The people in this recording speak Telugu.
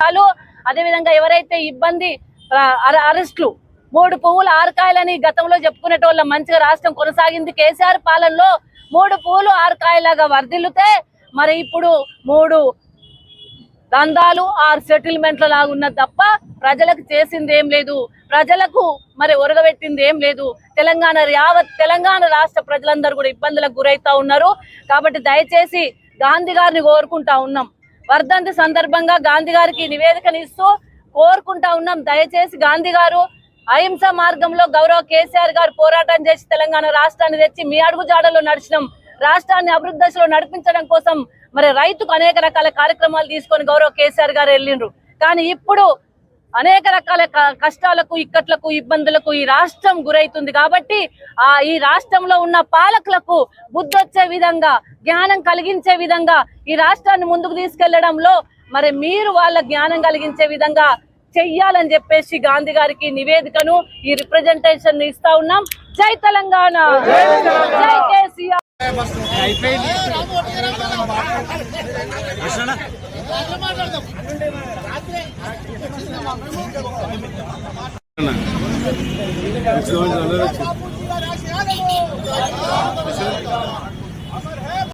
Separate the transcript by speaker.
Speaker 1: చాలు అదేవిధంగా ఎవరైతే ఇబ్బంది అర- అరెస్టులు మూడు పువ్వులు ఆరు కాయలని గతంలో చెప్పుకునేటోళ్ళ మంచిగా రాష్ట్రం కొనసాగింది కేసీఆర్ పాలనలో మూడు పువ్వులు ఆరు కాయలాగా వర్ధిల్లుతే మరి ఇప్పుడు మూడు దందాలు ఆరు సెటిల్మెంట్ల లాగా ఉన్నది తప్ప ప్రజలకు చేసింది ఏం లేదు. ప్రజలకు మరి ఒరగబెట్టింది ఏం లేదు. తెలంగాణ యావత్ తెలంగాణ రాష్ట్ర ప్రజలందరూ కూడా ఇబ్బందులకు గురైతా ఉన్నారు. కాబట్టి దయచేసి గాంధీ గారిని కోరుకుంటా ఉన్నాం. వర్ధంతి సందర్భంగా గాంధీ గారికి నివేదికను ఇస్తూ కోరుకుంటా ఉన్నాం. దయచేసి గాంధీ గారు అహింస మార్గంలో గౌరవ కేసీఆర్ గారు పోరాటం చేసి తెలంగాణ రాష్ట్రాన్ని తెచ్చి మీ అడుగు జాడలో నడిచినాం. రాష్ట్రాన్ని అభివృద్ధి దశలో నడిపించడం కోసం మరి రైతుకు అనేక రకాల కార్యక్రమాలు తీసుకొని గౌరవ కేసీఆర్ గారు వెళ్ళిండ్రు. కానీ ఇప్పుడు అనేక రకాల కష్టాలకు ఇక్కట్లకు ఇబ్బందులకు ఈ రాష్ట్రం గురైతుంది కాబట్టి ఆ ఈ రాష్ట్రంలో ఉన్న పాలకులకు బుద్ధి వచ్చే విధంగా జ్ఞానం కలిగించే విధంగా ఈ రాష్ట్రాన్ని ముందుకు తీసుకెళ్ళడంలో మరి మీరు వాళ్ళ జ్ఞానం కలిగించే విధంగా చెయ్యాలని చెప్పేసి గాంధీ గారికి నివేదికను ఈ రిప్రజెంటేషన్ ఇస్తా ఉన్నాం. జై తెలంగాణ! జై కేసీఆర్!
Speaker 2: ఉత్సవాలు